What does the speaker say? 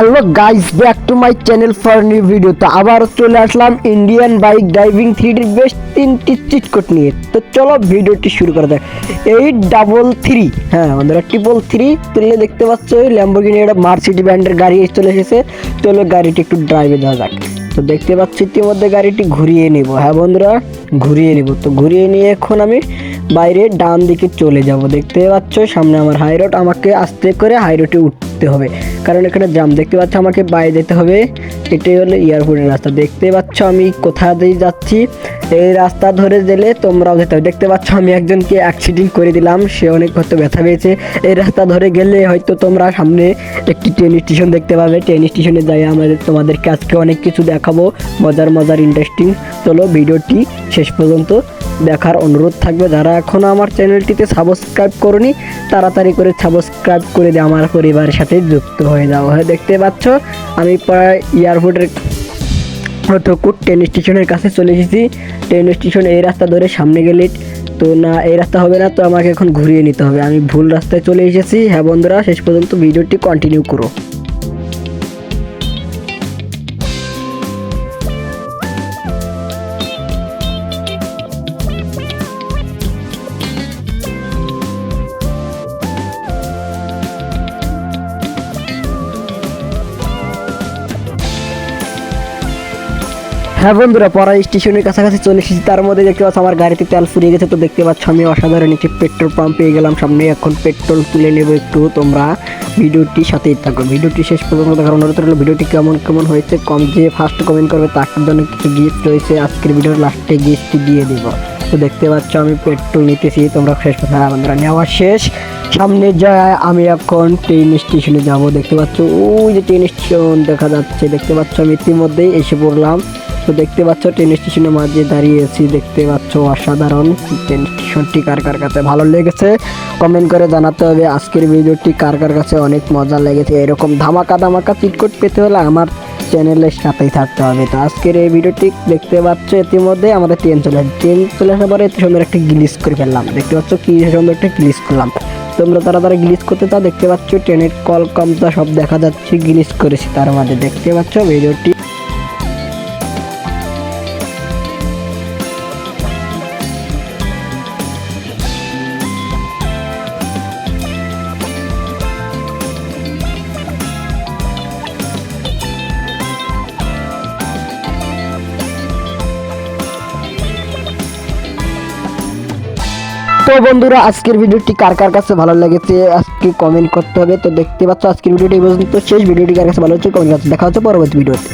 Hello guys, back to my channel for new video. তো আবার চলে আসলাম ইন্ডিয়ান বাইক ড্রাইভিং থ্রিডির বেশ তিনটি চিটকোট নিয়ে। তো চলো ভিডিওটি শুরু করা যাক। এইট ডাবল থ্রি হ্যাঁ বন্ধুরা ট্রিপল থ্রি তুললে দেখতে পাচ্ছ ল্যাম্বোগিনি এটা মার্সিডি ব্র্যান্ডের গাড়ি চলে এসেছে। চলো গাড়িটি একটু ড্রাইভে দেওয়া যাক। তো দেখতে পাচ্ছি, ইতিমধ্যে গাড়িটি ঘুরিয়ে নিব। হ্যাঁ বন্ধুরা, ঘুরিয়ে নিব। তো ঘুরিয়ে নিয়ে এখন আমি বাইরে ডান দিকে চলে যাব। দেখতে পাচ্ছ, সামনে আমার হাই রোড আমাকে আস্তে করে হাই রোডে উঠতে হবে। কারণ এখানে জাম দেখতে পাচ্ছ, আমাকে বাইরে যেতে হবে। এটাই হলো এয়ারপোর্টের রাস্তা। দেখতে পাচ্ছ আমি কোথা দিয়ে যাচ্ছি। এই রাস্তা ধরে গেলে তোমরাও যেতে হবে। দেখতে পাচ্ছ, আমি একজনকে অ্যাক্সিডেন্ট করে দিলাম, সে অনেক হয়তো ব্যথা পেয়েছে। এই রাস্তা ধরে গেলে হয়তো তোমরা সামনে একটি ট্রেন স্টেশন দেখতে পাবে। ট্রেন স্টেশনে যাই আমাদের তোমাদেরকে আজকে অনেক কিছু দেখাবো, মজার মজার ইন্টারেস্টিং চলো ভিডিওটি শেষ পর্যন্ত দেখার অনুরোধ থাকবে। যারা এখনও আমার চ্যানেলটিতে সাবস্ক্রাইব করনি, তাড়াতাড়ি করে সাবস্ক্রাইব করে দিয়ে আমার পরিবারের সাথে যুক্ত হয়ে যাও। হ্যাঁ দেখতে পাচ্ছ, আমি প্রায় এয়ারপোর্টের অতকুট ট্রেন স্টেশনের কাছে চলে এসেছি। ট্রেন স্টেশন এই রাস্তা ধরে সামনে গেলে তো না, এই রাস্তা হবে না, তো আমাকে এখন ঘুরিয়ে নিতে হবে। আমি ভুল রাস্তায় চলে এসেছি। হ্যাঁ বন্ধুরা, শেষ পর্যন্ত ভিডিওটি কন্টিনিউ করো। হ্যাঁ বন্ধুরা, পড়া স্টেশনের কাছাকাছি চলে এসেছি। তার মধ্যে দেখতে পাচ্ছ আমার গাড়িতে তেল ফুরিয়ে গেছে। তো দেখতে পাচ্ছ আমি অসাধারণ একটি পেট্রোল পাম্প পেয়ে গেলাম সামনে। এখন পেট্রোল তুলে নেব একটু। তোমরা ভিডিওটি সাথেই থাকো। ভিডিওটি শেষ পর্যন্ত দেখার অনুরোধ রইল। ভিডিওটি কেমন কেমন হয়েছে কম যে ফার্স্ট কমেন্ট করবে, তার জন্য কিছু গিফট রয়েছে। আজকের ভিডিওর লাস্টে গিফটটি দিয়ে দেব। তো দেখতে পাচ্ছ আমি পেট্রোল নিতেছি। তোমরা শেষ কথা বন্ধুরা, নেওয়া শেষ। সামনে যায়, আমি এখন ট্রেন স্টেশনে যাব, দেখতে পাচ্ছ, ওই যে ট্রেন স্টেশন দেখা যাচ্ছে, দেখতে পাচ্ছ, আমি ইতিমধ্যেই এসে পড়লাম। তো দেখতে পাচ্ছ ট্রেন স্টেশনের মাঝে দাঁড়িয়ে আছি, দেখতে পাচ্ছ, অসাধারণ ট্রেন স্টেশনটি কার কার কাছে ভালো লেগেছে। কমেন্ট করে জানাতে হবে, আজকের ভিডিওটি কার কার কাছে অনেক মজা লেগেছে। এরকম ধামাকা ধামাকা চিটকোট পেতে হলে আমার চ্যানেলের সাথেই থাকতে হবে। তো আজকের এই ভিডিওটি দেখতে পাচ্ছ ইতিমধ্যে আমাদের ট্রেন চলে ট্রেন চলে আসার পরে এত সুন্দর একটা গ্লিস করে ফেললাম। দেখতে পাচ্ছ, কি সুন্দর একটা গ্লিস করলাম। তোমরা তারা তারা গ্লিস করতে তা দেখতে পাচ্ছ ট্রেনের কল কমতা সব দেখা যাচ্ছে গ্লিস করেছে তার মাঝে। দেখতে পাচ্ছ, ভিডিওটি তো বন্ধুরা, আজকের ভিডিওটি কার কার কাছে ভালো লেগেছে, আজকে কমেন্ট করতে হবে। তো দেখতে পাচ্ছ, আজকের ভিডিওটি এই পর্যন্ত শেষ। ভিডিওটি কার কাছে ভালো হচ্ছে কমেন্ট করতে দেখা হচ্ছে পরবর্তী ভিডিওতে।